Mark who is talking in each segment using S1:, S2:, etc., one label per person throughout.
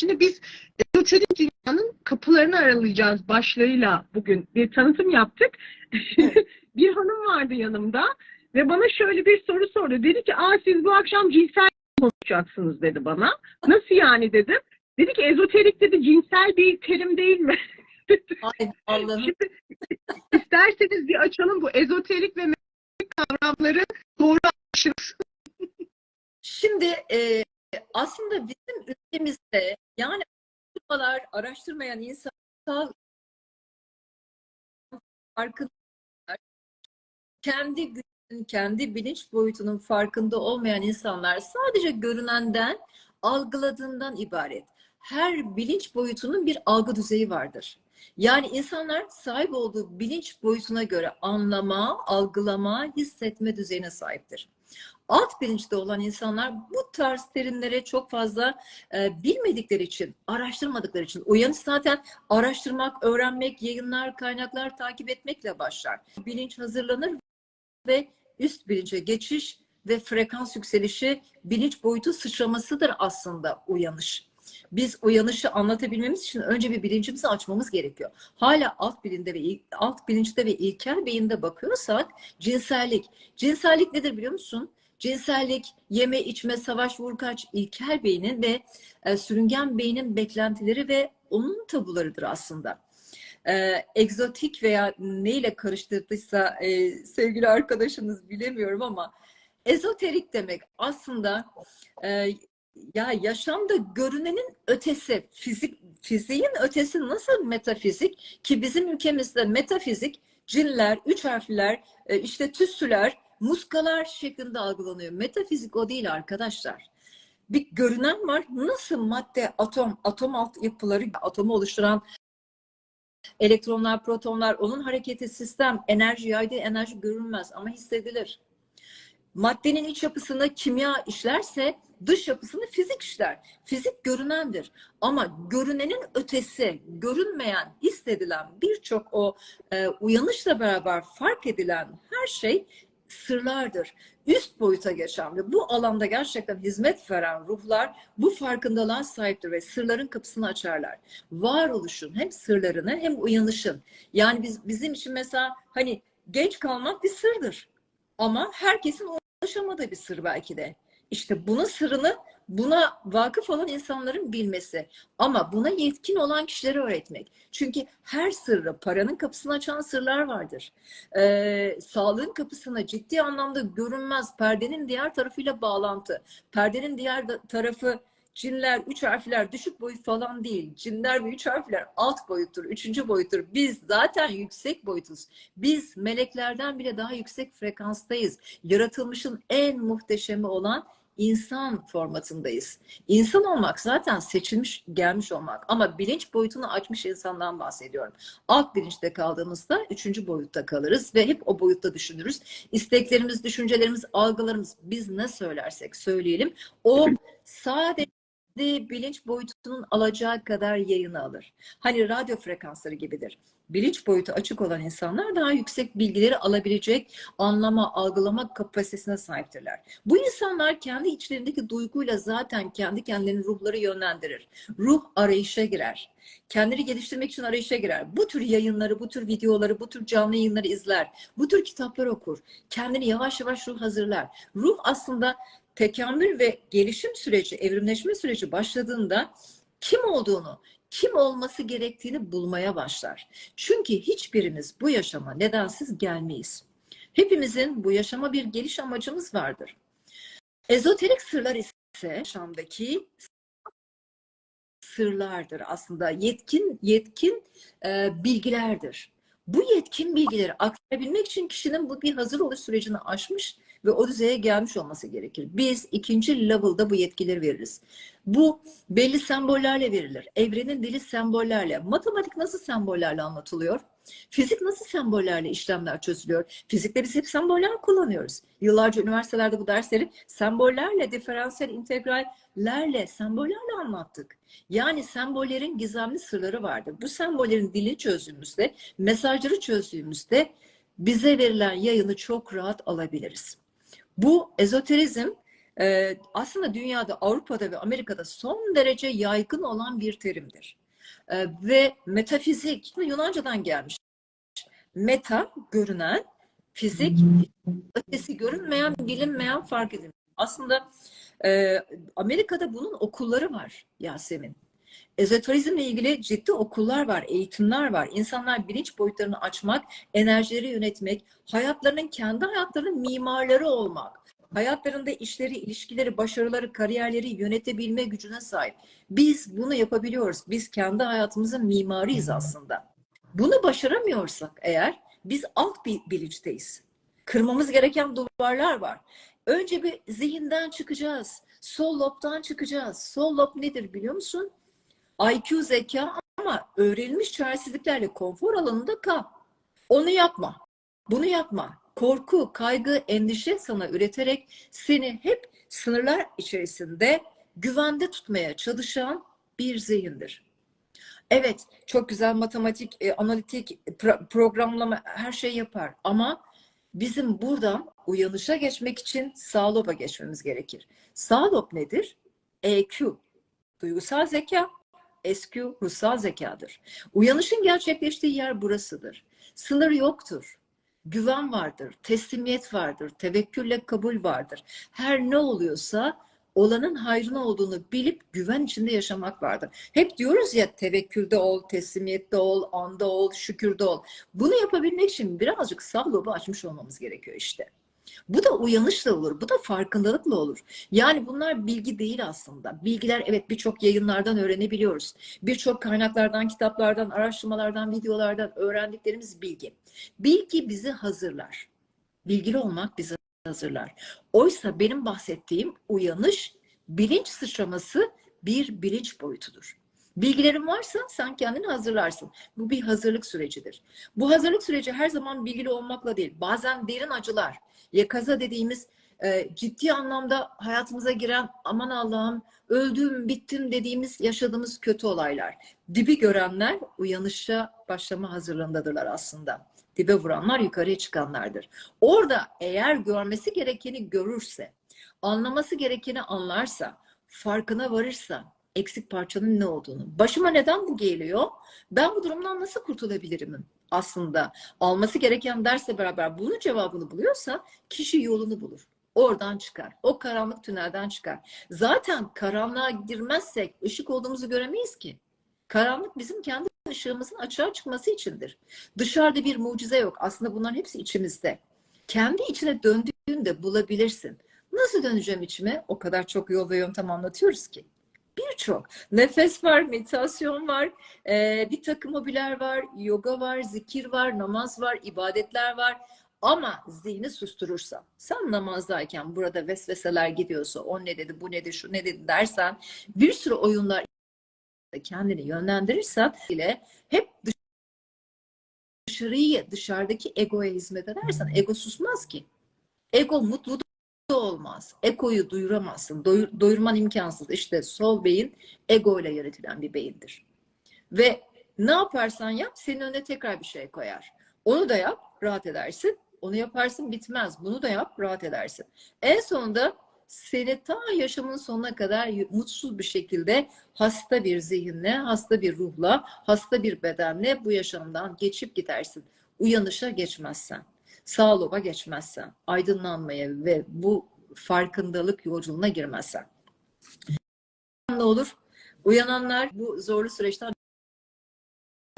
S1: Şimdi biz ezoterik dünyanın kapılarını aralayacağız başlığıyla bugün bir tanıtım yaptık. bir hanım vardı yanımda ve bana şöyle bir soru sordu. Dedi ki Aa, siz bu akşam cinsel konuşacaksınız dedi bana. Nasıl yani dedim. Dedi ki ezoterik dedi cinsel bir terim değil mi?
S2: Ay Allah'ım.
S1: Şimdi isterseniz bir açalım bu ezoterik ve kavramları doğru anlaşılsın.
S2: Şimdi e, aslında bizim ülkemizde yani araştırmalar, araştırmayan insanlar farkında kendi gücünün, kendi bilinç boyutunun farkında olmayan insanlar sadece görünenden, algıladığından ibaret. Her bilinç boyutunun bir algı düzeyi vardır. Yani insanlar sahip olduğu bilinç boyutuna göre anlama, algılama, hissetme düzeyine sahiptir. Alt bilinçte olan insanlar bu tarz terimlere çok fazla e, bilmedikleri için, araştırmadıkları için. Uyanış zaten araştırmak, öğrenmek, yayınlar, kaynaklar takip etmekle başlar. Bilinç hazırlanır ve üst bilince geçiş ve frekans yükselişi bilinç boyutu sıçramasıdır aslında uyanış. Biz uyanışı anlatabilmemiz için önce bir bilincimizi açmamız gerekiyor. Hala alt bilinde ve alt bilinçte ve ilkel beyinde bakıyorsak cinsellik. Cinsellik nedir biliyor musun? Cinsellik, yeme, içme, savaş, vur, kaç, ilkel beynin ve e, sürüngen beynin beklentileri ve onun tabularıdır aslında. E, egzotik veya neyle karıştırdıysa e, sevgili arkadaşımız bilemiyorum ama ezoterik demek aslında e, ya yaşamda görünenin ötesi, fizik fiziğin ötesi nasıl metafizik ki bizim ülkemizde metafizik cinler, üç harfler, e, işte tüssüler, muskalar şeklinde algılanıyor. Metafizik o değil arkadaşlar. Bir görünen var. Nasıl madde, atom, atom alt yapıları, atomu oluşturan elektronlar, protonlar, onun hareketi sistem, enerji yaydığı enerji görünmez ama hissedilir. Maddenin iç yapısını kimya işlerse dış yapısını fizik işler. Fizik görünendir. Ama görünenin ötesi, görünmeyen, hissedilen birçok o e, uyanışla beraber fark edilen her şey sırlardır. Üst boyuta geçen ve bu alanda gerçekten hizmet veren ruhlar bu farkındalığa sahiptir ve sırların kapısını açarlar. Varoluşun hem sırlarını hem uyanışın. Yani biz bizim için mesela hani genç kalmak bir sırdır. Ama herkesin ulaşamadığı bir sır belki de. İşte bunun sırrını buna vakıf olan insanların bilmesi. Ama buna yetkin olan kişilere öğretmek. Çünkü her sırrı, paranın kapısını açan sırlar vardır. Ee, sağlığın kapısına ciddi anlamda görünmez perdenin diğer tarafıyla bağlantı. Perdenin diğer tarafı cinler, üç harfler düşük boyut falan değil. Cinler ve üç harfler alt boyuttur, üçüncü boyuttur. Biz zaten yüksek boyutuz. Biz meleklerden bile daha yüksek frekanstayız. Yaratılmışın en muhteşemi olan insan formatındayız. İnsan olmak zaten seçilmiş gelmiş olmak ama bilinç boyutunu açmış insandan bahsediyorum. Alt bilinçte kaldığımızda üçüncü boyutta kalırız ve hep o boyutta düşünürüz. İsteklerimiz, düşüncelerimiz, algılarımız biz ne söylersek söyleyelim o sadece bilinç boyutunun alacağı kadar yayını alır. Hani radyo frekansları gibidir. Bilinç boyutu açık olan insanlar daha yüksek bilgileri alabilecek anlama, algılama kapasitesine sahiptirler. Bu insanlar kendi içlerindeki duyguyla zaten kendi kendilerinin ruhları yönlendirir. Ruh arayışa girer. Kendini geliştirmek için arayışa girer. Bu tür yayınları, bu tür videoları, bu tür canlı yayınları izler. Bu tür kitaplar okur. Kendini yavaş yavaş ruh hazırlar. Ruh aslında tekamül ve gelişim süreci, evrimleşme süreci başladığında kim olduğunu, kim olması gerektiğini bulmaya başlar. Çünkü hiçbirimiz bu yaşama nedensiz gelmeyiz. Hepimizin bu yaşama bir geliş amacımız vardır. Ezoterik sırlar ise yaşamdaki sırlardır aslında. Yetkin yetkin e, bilgilerdir. Bu yetkin bilgileri aktarabilmek için kişinin bu bir hazır oluş sürecini aşmış ve o düzeye gelmiş olması gerekir. Biz ikinci level'da bu yetkileri veririz. Bu belli sembollerle verilir. Evrenin dili sembollerle. Matematik nasıl sembollerle anlatılıyor? Fizik nasıl sembollerle işlemler çözülüyor? Fizikte biz hep semboller kullanıyoruz. Yıllarca üniversitelerde bu dersleri sembollerle, diferansiyel integrallerle, sembollerle anlattık. Yani sembollerin gizemli sırları vardır. Bu sembollerin dili çözdüğümüzde, mesajları çözdüğümüzde bize verilen yayını çok rahat alabiliriz. Bu ezoterizm e, aslında dünyada, Avrupa'da ve Amerika'da son derece yaygın olan bir terimdir. E, ve metafizik Yunanca'dan gelmiş. Meta görünen, fizik ötesi görünmeyen, bilinmeyen, fark edilmeyen. Aslında e, Amerika'da bunun okulları var Yasemin. Ezoterizmle ilgili ciddi okullar var, eğitimler var. İnsanlar bilinç boyutlarını açmak, enerjileri yönetmek, hayatlarının kendi hayatlarının mimarları olmak, hayatlarında işleri, ilişkileri, başarıları, kariyerleri yönetebilme gücüne sahip. Biz bunu yapabiliyoruz. Biz kendi hayatımızın mimarıyız aslında. Bunu başaramıyorsak eğer biz alt bir bilinçteyiz. Kırmamız gereken duvarlar var. Önce bir zihinden çıkacağız. Sol lobdan çıkacağız. Sol lob nedir biliyor musun? IQ zeka ama öğrenilmiş çaresizliklerle konfor alanında kal. Onu yapma. Bunu yapma. Korku, kaygı, endişe sana üreterek seni hep sınırlar içerisinde güvende tutmaya çalışan bir zihindir. Evet, çok güzel matematik, e, analitik, pro- programlama her şey yapar ama bizim buradan uyanışa geçmek için sağ loba geçmemiz gerekir. Sağ lob nedir? EQ, duygusal zeka, SQ, ruhsal zekadır. Uyanışın gerçekleştiği yer burasıdır. Sınır yoktur. Güven vardır, teslimiyet vardır, tevekkülle kabul vardır. Her ne oluyorsa olanın hayrına olduğunu bilip güven içinde yaşamak vardır. Hep diyoruz ya tevekkülde ol, teslimiyette ol, anda ol, şükürde ol. Bunu yapabilmek için birazcık sağ lobu açmış olmamız gerekiyor işte. Bu da uyanışla olur, bu da farkındalıkla olur. Yani bunlar bilgi değil aslında. Bilgiler evet birçok yayınlardan öğrenebiliyoruz. Birçok kaynaklardan, kitaplardan, araştırmalardan, videolardan öğrendiklerimiz bilgi. Bilgi bizi hazırlar. Bilgili olmak bizi hazırlar. Oysa benim bahsettiğim uyanış, bilinç sıçraması bir bilinç boyutudur. Bilgilerin varsa sen kendini hazırlarsın. Bu bir hazırlık sürecidir. Bu hazırlık süreci her zaman bilgili olmakla değil. Bazen derin acılar, yakaza dediğimiz e, ciddi anlamda hayatımıza giren aman Allah'ım öldüm, bittim dediğimiz yaşadığımız kötü olaylar. Dibi görenler uyanışa başlama hazırlığındadırlar aslında. Dibe vuranlar yukarıya çıkanlardır. Orada eğer görmesi gerekeni görürse, anlaması gerekeni anlarsa, farkına varırsa eksik parçanın ne olduğunu. Başıma neden bu geliyor? Ben bu durumdan nasıl kurtulabilirim? Aslında alması gereken dersle beraber bunun cevabını buluyorsa kişi yolunu bulur. Oradan çıkar. O karanlık tünelden çıkar. Zaten karanlığa girmezsek ışık olduğumuzu göremeyiz ki. Karanlık bizim kendi ışığımızın açığa çıkması içindir. Dışarıda bir mucize yok. Aslında bunların hepsi içimizde. Kendi içine döndüğünde bulabilirsin. Nasıl döneceğim içime? O kadar çok yol ve yöntem anlatıyoruz ki. Birçok. Nefes var, meditasyon var, e, bir takım hobiler var, yoga var, zikir var, namaz var, ibadetler var. Ama zihni susturursa, sen namazdayken burada vesveseler gidiyorsa, o ne dedi, bu ne dedi, şu ne dedi dersen, bir sürü oyunlar kendini yönlendirirsen ile hep dışarıyı, dışarıdaki egoya hizmet edersen ego susmaz ki. Ego mutlu da olmaz. Egoyu duyuramazsın. Doyur, doyurman imkansız. İşte sol beyin ego ile yönetilen bir beyindir. Ve ne yaparsan yap senin önüne tekrar bir şey koyar. Onu da yap rahat edersin. Onu yaparsın bitmez. Bunu da yap rahat edersin. En sonunda seni ta yaşamın sonuna kadar mutsuz bir şekilde hasta bir zihinle, hasta bir ruhla, hasta bir bedenle bu yaşamdan geçip gidersin. Uyanışa geçmezsen, sağ loba geçmezsen, aydınlanmaya ve bu farkındalık yolculuğuna girmezsen. Ne olur? Uyananlar bu zorlu süreçten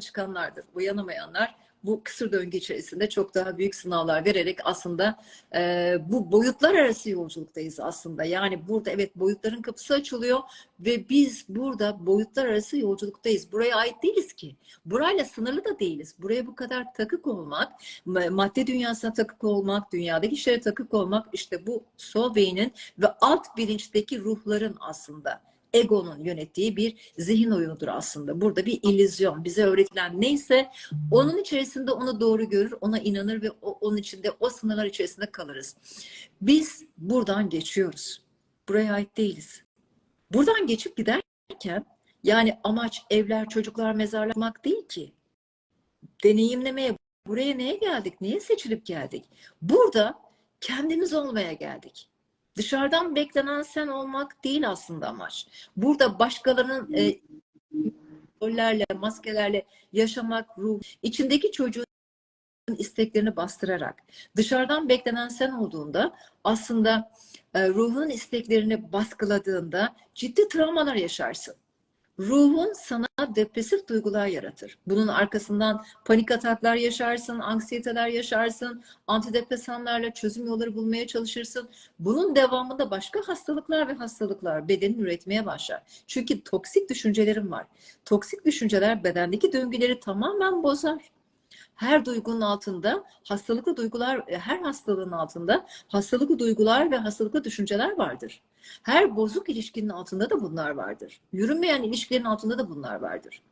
S2: çıkanlardır. Uyanamayanlar bu kısır döngü içerisinde çok daha büyük sınavlar vererek aslında e, bu boyutlar arası yolculuktayız aslında. Yani burada evet boyutların kapısı açılıyor ve biz burada boyutlar arası yolculuktayız. Buraya ait değiliz ki. Burayla sınırlı da değiliz. Buraya bu kadar takık olmak, madde dünyasına takık olmak, dünyadaki işlere takık olmak işte bu sol beynin ve alt bilinçteki ruhların aslında egonun yönettiği bir zihin oyunudur aslında. Burada bir illüzyon. Bize öğretilen neyse onun içerisinde onu doğru görür, ona inanır ve onun içinde o sınırlar içerisinde kalırız. Biz buradan geçiyoruz. Buraya ait değiliz. Buradan geçip giderken yani amaç evler, çocuklar, mezarlamak değil ki. Deneyimlemeye, buraya neye geldik? Neye seçilip geldik? Burada kendimiz olmaya geldik. Dışarıdan beklenen sen olmak değil aslında amaç. Burada başkalarının e, rollerle, maskelerle yaşamak, ruh, içindeki çocuğun isteklerini bastırarak dışarıdan beklenen sen olduğunda aslında e, ruhun isteklerini baskıladığında ciddi travmalar yaşarsın. Ruhun sana depresif duygular yaratır. Bunun arkasından panik ataklar yaşarsın, anksiyeteler yaşarsın, antidepresanlarla çözüm yolları bulmaya çalışırsın. Bunun devamında başka hastalıklar ve hastalıklar bedenin üretmeye başlar. Çünkü toksik düşüncelerin var. Toksik düşünceler bedendeki döngüleri tamamen bozar. Her duygunun altında hastalıklı duygular, her hastalığın altında hastalıklı duygular ve hastalıklı düşünceler vardır. Her bozuk ilişkinin altında da bunlar vardır. Yürünmeyen ilişkilerin altında da bunlar vardır.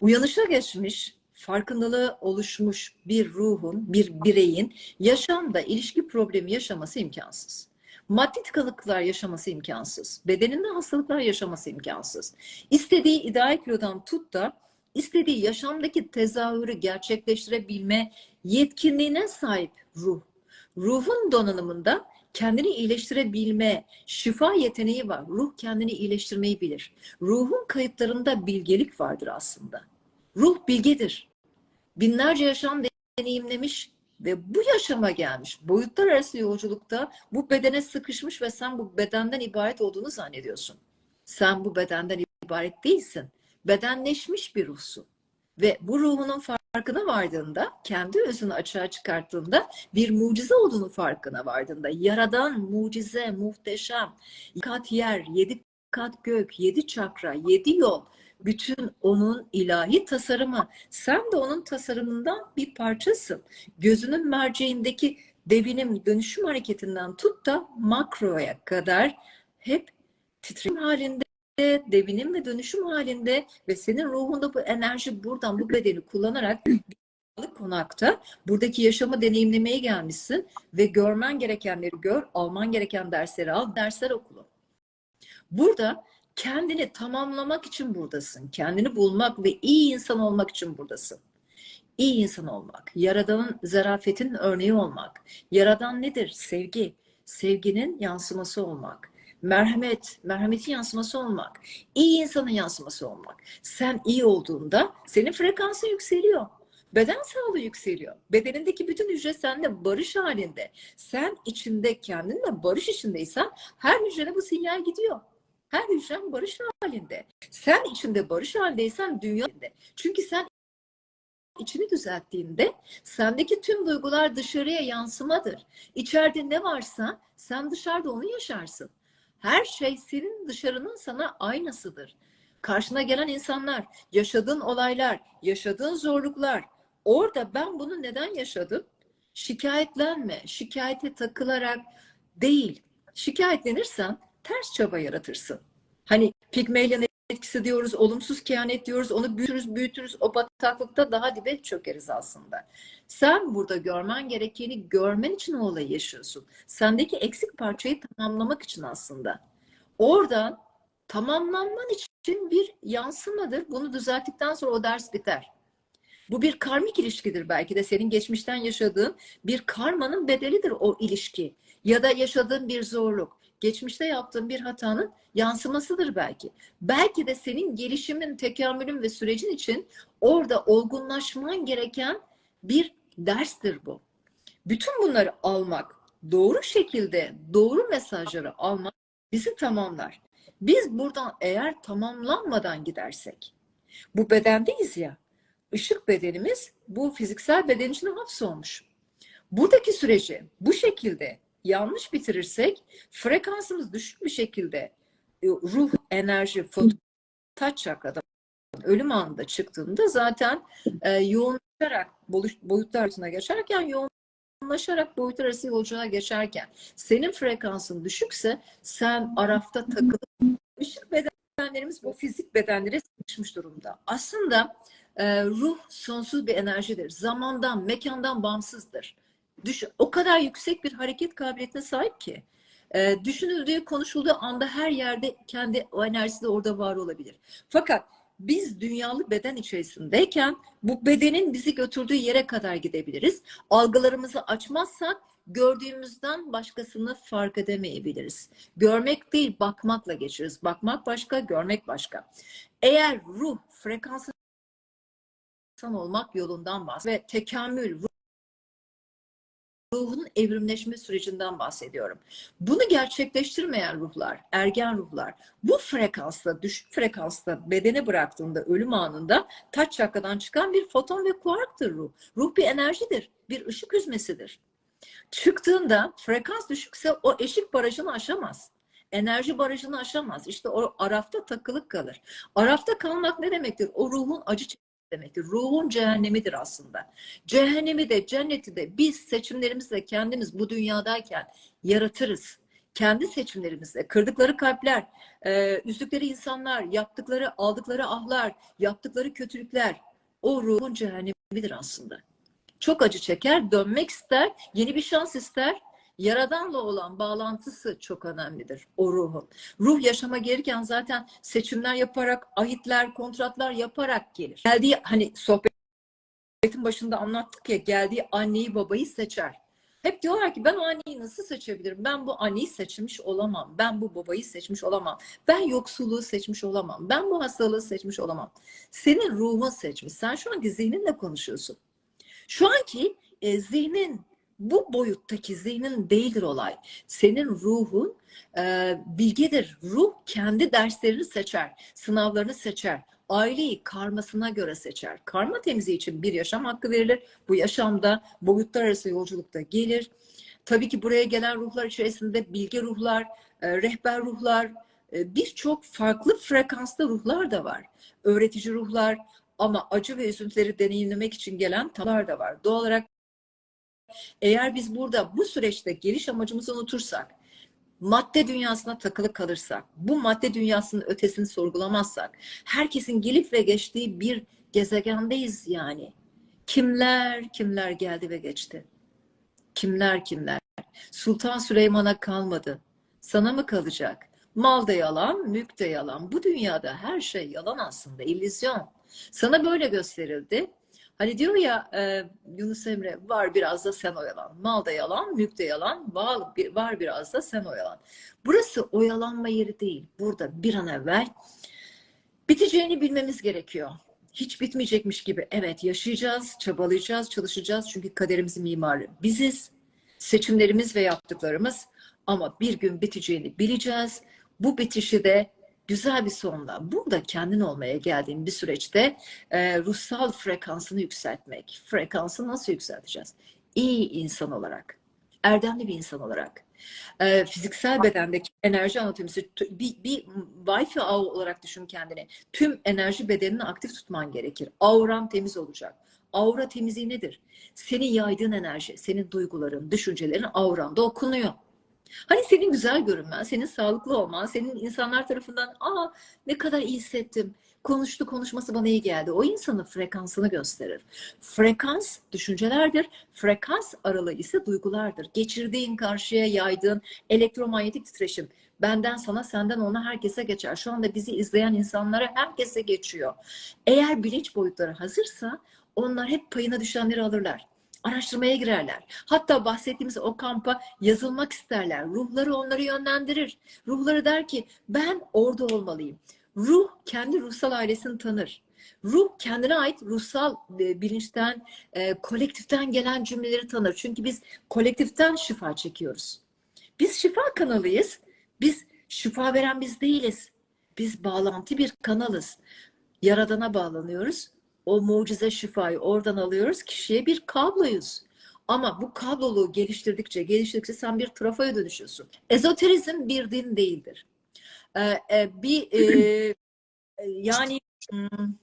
S2: Uyanışa geçmiş, farkındalığı oluşmuş bir ruhun, bir bireyin yaşamda ilişki problemi yaşaması imkansız. Maddi tıkanıklıklar yaşaması imkansız. Bedeninde hastalıklar yaşaması imkansız. İstediği ideal kilodan tut da istediği yaşamdaki tezahürü gerçekleştirebilme yetkinliğine sahip ruh. Ruhun donanımında kendini iyileştirebilme, şifa yeteneği var. Ruh kendini iyileştirmeyi bilir. Ruhun kayıtlarında bilgelik vardır aslında. Ruh bilgedir. Binlerce yaşam deneyimlemiş ve bu yaşama gelmiş. Boyutlar arası yolculukta bu bedene sıkışmış ve sen bu bedenden ibaret olduğunu zannediyorsun. Sen bu bedenden ibaret değilsin. Bedenleşmiş bir ruhsun. Ve bu ruhunun farkına vardığında, kendi özünü açığa çıkarttığında bir mucize olduğunu farkına vardığında, yaradan mucize, muhteşem, kat yer, yedi kat gök, yedi çakra, yedi yol, bütün onun ilahi tasarımı. Sen de onun tasarımından bir parçasın. Gözünün merceğindeki devinim, dönüşüm hareketinden tut da makroya kadar hep titrim halinde devinim ve dönüşüm halinde ve senin ruhunda bu enerji buradan bu bedeni kullanarak konakta buradaki yaşamı deneyimlemeye gelmişsin ve görmen gerekenleri gör, alman gereken dersleri al, dersler okulu. Burada kendini tamamlamak için buradasın. Kendini bulmak ve iyi insan olmak için buradasın. İyi insan olmak, Yaradan'ın zarafetinin örneği olmak. Yaradan nedir? Sevgi. Sevginin yansıması olmak merhamet, merhametin yansıması olmak, iyi insanın yansıması olmak. Sen iyi olduğunda senin frekansın yükseliyor. Beden sağlığı yükseliyor. Bedenindeki bütün hücre seninle barış halinde. Sen içinde kendinle barış içindeysen her hücrene bu sinyal gidiyor. Her hücren barış halinde. Sen içinde barış halindeysen dünya halinde. Çünkü sen içini düzelttiğinde sendeki tüm duygular dışarıya yansımadır. İçeride ne varsa sen dışarıda onu yaşarsın. Her şey senin dışarının sana aynasıdır. Karşına gelen insanlar, yaşadığın olaylar, yaşadığın zorluklar. Orada ben bunu neden yaşadım? Şikayetlenme, şikayete takılarak değil. Şikayetlenirsen ters çaba yaratırsın. Hani Pigmalion etkisi diyoruz, olumsuz kehanet diyoruz, onu büyütürüz, büyütürüz, o bataklıkta daha dibe çökeriz aslında. Sen burada görmen gerekeni görmen için o olayı yaşıyorsun. Sendeki eksik parçayı tamamlamak için aslında. Oradan tamamlanman için bir yansımadır. Bunu düzelttikten sonra o ders biter. Bu bir karmik ilişkidir belki de senin geçmişten yaşadığın bir karmanın bedelidir o ilişki. Ya da yaşadığın bir zorluk geçmişte yaptığın bir hatanın yansımasıdır belki. Belki de senin gelişimin, tekamülün ve sürecin için orada olgunlaşman gereken bir derstir bu. Bütün bunları almak, doğru şekilde doğru mesajları almak bizi tamamlar. Biz buradan eğer tamamlanmadan gidersek, bu bedendeyiz ya, ışık bedenimiz bu fiziksel beden içine hapsolmuş. Buradaki süreci bu şekilde yanlış bitirirsek frekansımız düşük bir şekilde e, ruh, enerji, foto, taç çakradan ölüm anında çıktığında zaten e, yoğunlaşarak boyutlar arasına geçerken yoğunlaşarak boyutlar arası yolculuğa geçerken senin frekansın düşükse sen arafta takılıp bedenlerimiz bu fizik bedenlere sıkışmış durumda. Aslında e, ruh sonsuz bir enerjidir. Zamandan, mekandan bağımsızdır. Düş, o kadar yüksek bir hareket kabiliyetine sahip ki. E, düşünüldüğü, konuşulduğu anda her yerde kendi o enerjisi de orada var olabilir. Fakat biz dünyalı beden içerisindeyken bu bedenin bizi götürdüğü yere kadar gidebiliriz. Algılarımızı açmazsak gördüğümüzden başkasını fark edemeyebiliriz. Görmek değil, bakmakla geçiriz. Bakmak başka, görmek başka. Eğer ruh frekansı insan olmak yolundan bahsediyor ve tekamül, ruhun evrimleşme sürecinden bahsediyorum. Bunu gerçekleştirmeyen ruhlar, ergen ruhlar bu frekansta, düşük frekansta bedene bıraktığında ölüm anında taç çakradan çıkan bir foton ve kuarktır ruh. Ruh bir enerjidir, bir ışık hüzmesidir. Çıktığında frekans düşükse o eşik barajını aşamaz. Enerji barajını aşamaz. İşte o arafta takılık kalır. Arafta kalmak ne demektir? O ruhun acı demektir. Ruhun cehennemidir aslında. Cehennemi de cenneti de biz seçimlerimizle kendimiz bu dünyadayken yaratırız. Kendi seçimlerimizle kırdıkları kalpler, e, üzdükleri insanlar, yaptıkları, aldıkları ahlar, yaptıkları kötülükler o ruhun cehennemidir aslında. Çok acı çeker, dönmek ister, yeni bir şans ister. Yaradanla olan bağlantısı çok önemlidir o ruhun. Ruh yaşama gelirken zaten seçimler yaparak, ahitler, kontratlar yaparak gelir. Geldiği hani sohbetin başında anlattık ya geldiği anneyi babayı seçer. Hep diyorlar ki ben o anneyi nasıl seçebilirim? Ben bu anneyi seçmiş olamam. Ben bu babayı seçmiş olamam. Ben yoksulluğu seçmiş olamam. Ben bu hastalığı seçmiş olamam. Senin ruhun seçmiş. Sen şu anki zihninle konuşuyorsun. Şu anki e, zihnin bu boyuttaki zihnin değildir olay. Senin ruhun e, bilgedir. Ruh kendi derslerini seçer, sınavlarını seçer. Aileyi karmasına göre seçer. Karma temizliği için bir yaşam hakkı verilir. Bu yaşamda boyutlar arası yolculukta gelir. Tabii ki buraya gelen ruhlar içerisinde bilge ruhlar, e, rehber ruhlar, e, birçok farklı frekansta ruhlar da var. Öğretici ruhlar ama acı ve üzüntüleri deneyimlemek için gelen talar da var. Doğal olarak eğer biz burada bu süreçte geliş amacımızı unutursak, madde dünyasına takılı kalırsak, bu madde dünyasının ötesini sorgulamazsak, herkesin gelip ve geçtiği bir gezegendeyiz yani. Kimler kimler geldi ve geçti? Kimler kimler? Sultan Süleyman'a kalmadı. Sana mı kalacak? Mal da yalan, mülk de yalan. Bu dünyada her şey yalan aslında, illüzyon. Sana böyle gösterildi. Hani diyor ya e, Yunus Emre var biraz da sen oyalan. Mal da yalan, mülk de yalan, var, var biraz da sen oyalan. Burası oyalanma yeri değil. Burada bir an evvel biteceğini bilmemiz gerekiyor. Hiç bitmeyecekmiş gibi. Evet yaşayacağız, çabalayacağız, çalışacağız. Çünkü kaderimizin mimarı biziz. Seçimlerimiz ve yaptıklarımız ama bir gün biteceğini bileceğiz. Bu bitişi de güzel bir sonla burada kendin olmaya geldiğin bir süreçte e, ruhsal frekansını yükseltmek. Frekansı nasıl yükselteceğiz? İyi insan olarak, erdemli bir insan olarak, e, fiziksel bedendeki enerji anatomisi bir, bir wifi ağı olarak düşün kendini. Tüm enerji bedenini aktif tutman gerekir. Auran temiz olacak. Aura temizliği nedir? Senin yaydığın enerji, senin duyguların, düşüncelerin auranda okunuyor. Hani senin güzel görünmen, senin sağlıklı olman, senin insanlar tarafından aa ne kadar iyi hissettim, konuştu konuşması bana iyi geldi. O insanın frekansını gösterir. Frekans düşüncelerdir. Frekans aralığı ise duygulardır. Geçirdiğin, karşıya yaydığın elektromanyetik titreşim. Benden sana, senden ona herkese geçer. Şu anda bizi izleyen insanlara herkese geçiyor. Eğer bilinç boyutları hazırsa onlar hep payına düşenleri alırlar araştırmaya girerler. Hatta bahsettiğimiz o kampa yazılmak isterler. Ruhları onları yönlendirir. Ruhları der ki ben orada olmalıyım. Ruh kendi ruhsal ailesini tanır. Ruh kendine ait ruhsal e, bilinçten, e, kolektiften gelen cümleleri tanır. Çünkü biz kolektiften şifa çekiyoruz. Biz şifa kanalıyız. Biz şifa veren biz değiliz. Biz bağlantı bir kanalız. Yaradana bağlanıyoruz o mucize şifayı oradan alıyoruz. Kişiye bir kabloyuz. Ama bu kabloluğu geliştirdikçe, geliştirdikçe sen bir trafoya dönüşüyorsun. Ezoterizm bir din değildir. Ee, e, bir e, yani hmm,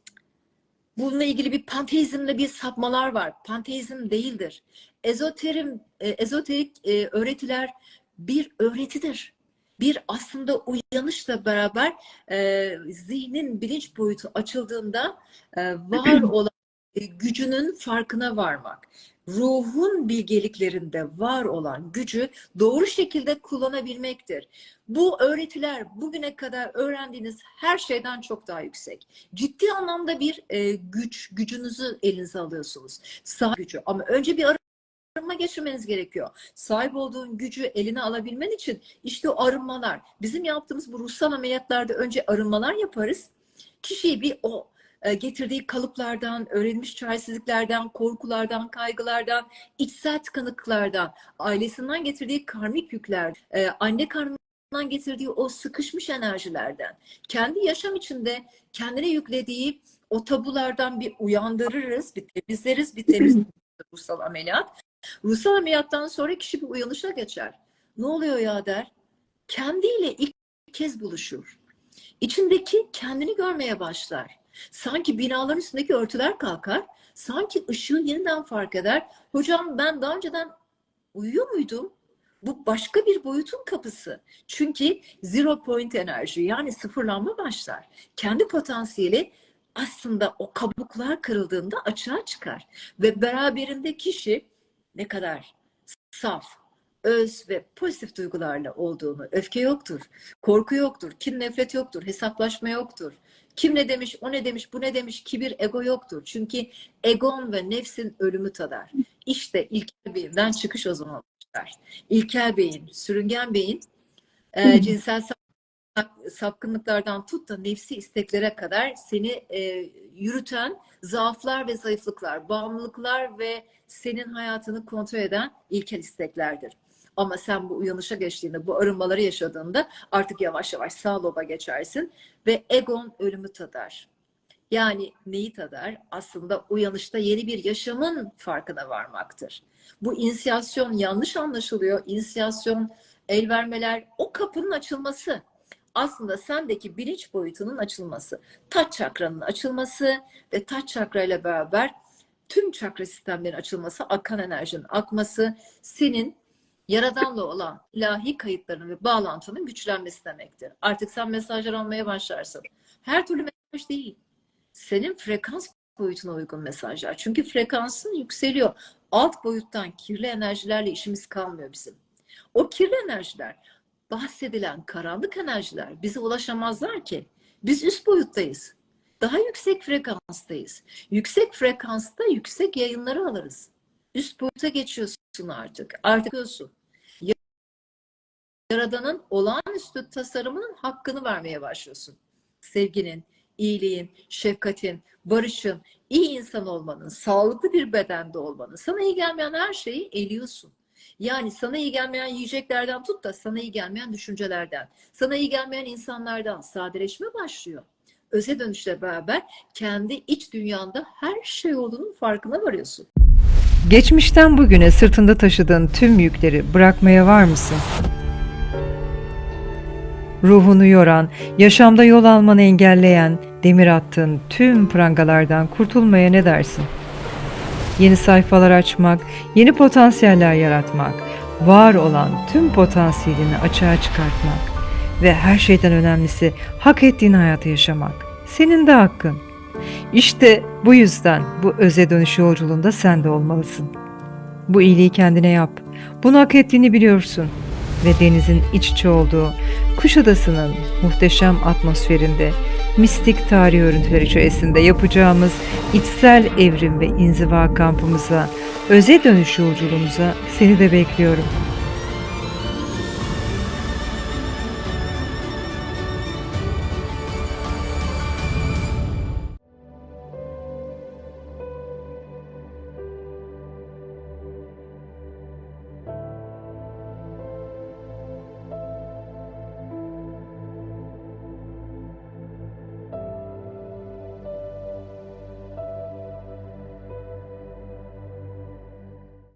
S2: bununla ilgili bir panteizmle bir sapmalar var. Panteizm değildir. Ezoterim, e, ezoterik e, öğretiler bir öğretidir bir aslında uyanışla beraber e, zihnin bilinç boyutu açıldığında e, var olan e, gücünün farkına varmak. Ruhun bilgeliklerinde var olan gücü doğru şekilde kullanabilmektir. Bu öğretiler bugüne kadar öğrendiğiniz her şeyden çok daha yüksek. Ciddi anlamda bir e, güç, gücünüzü elinize alıyorsunuz. Sağ gücü ama önce bir arınma geçirmeniz gerekiyor. Sahip olduğun gücü eline alabilmen için işte o arınmalar. Bizim yaptığımız bu ruhsal ameliyatlarda önce arınmalar yaparız. Kişiyi bir o e, getirdiği kalıplardan, öğrenmiş çaresizliklerden, korkulardan, kaygılardan, içsel tıkanıklardan, ailesinden getirdiği karmik yükler, e, anne karnından getirdiği o sıkışmış enerjilerden, kendi yaşam içinde kendine yüklediği o tabulardan bir uyandırırız, bir temizleriz, bir temizleriz ruhsal ameliyat. Ruhsal ameliyattan sonra kişi bir uyanışa geçer. Ne oluyor ya der. Kendiyle ilk kez buluşur. İçindeki kendini görmeye başlar. Sanki binaların üstündeki örtüler kalkar. Sanki ışığı yeniden fark eder. Hocam ben daha önceden uyuyor muydum? Bu başka bir boyutun kapısı. Çünkü zero point enerji yani sıfırlanma başlar. Kendi potansiyeli aslında o kabuklar kırıldığında açığa çıkar. Ve beraberinde kişi ne kadar saf, öz ve pozitif duygularla olduğunu, öfke yoktur, korku yoktur, kin nefret yoktur, hesaplaşma yoktur. Kim ne demiş, o ne demiş, bu ne demiş, kibir, ego yoktur. Çünkü egon ve nefsin ölümü tadar. İşte ilkel beyinden çıkış o zaman başlar. İlkel beyin, sürüngen beyin, e, cinsel sapkınlıklardan tut da nefsi isteklere kadar seni e, yürüten zaaflar ve zayıflıklar, bağımlılıklar ve senin hayatını kontrol eden ilkel isteklerdir. Ama sen bu uyanışa geçtiğinde, bu arınmaları yaşadığında artık yavaş yavaş sağ loba geçersin ve egon ölümü tadar. Yani neyi tadar? Aslında uyanışta yeni bir yaşamın farkına varmaktır. Bu inisiyasyon yanlış anlaşılıyor. İnisiyasyon, el vermeler, o kapının açılması aslında sendeki bilinç boyutunun açılması, taç çakranın açılması ve taç çakra ile beraber tüm çakra sistemlerin açılması, akan enerjinin akması, senin Yaradanla olan ilahi kayıtların ve bağlantının güçlenmesi demektir. Artık sen mesajlar almaya başlarsın. Her türlü mesaj değil. Senin frekans boyutuna uygun mesajlar. Çünkü frekansın yükseliyor. Alt boyuttan kirli enerjilerle işimiz kalmıyor bizim. O kirli enerjiler bahsedilen karanlık enerjiler bize ulaşamazlar ki. Biz üst boyuttayız. Daha yüksek frekanstayız. Yüksek frekansta yüksek yayınları alırız. Üst boyuta geçiyorsun artık. Artık diyorsun. Yaradanın olağanüstü tasarımının hakkını vermeye başlıyorsun. Sevginin, iyiliğin, şefkatin, barışın, iyi insan olmanın, sağlıklı bir bedende olmanın, sana iyi gelmeyen her şeyi eliyorsun. Yani sana iyi gelmeyen yiyeceklerden tut da sana iyi gelmeyen düşüncelerden, sana iyi gelmeyen insanlardan sadeleşme başlıyor. Öze dönüşle beraber kendi iç dünyanda her şey olduğunun farkına varıyorsun.
S3: Geçmişten bugüne sırtında taşıdığın tüm yükleri bırakmaya var mısın? Ruhunu yoran, yaşamda yol almanı engelleyen, demir attığın tüm prangalardan kurtulmaya ne dersin? Yeni sayfalar açmak, yeni potansiyeller yaratmak, var olan tüm potansiyelini açığa çıkartmak ve her şeyden önemlisi hak ettiğin hayatı yaşamak. Senin de hakkın. İşte bu yüzden bu öze dönüş yolculuğunda sen de olmalısın. Bu iyiliği kendine yap. Bunu hak ettiğini biliyorsun. Ve denizin iç içe olduğu Kuşadası'nın muhteşem atmosferinde mistik tarih örüntüleri içerisinde yapacağımız içsel evrim ve inziva kampımıza, öze dönüş yolculuğumuza seni de bekliyorum.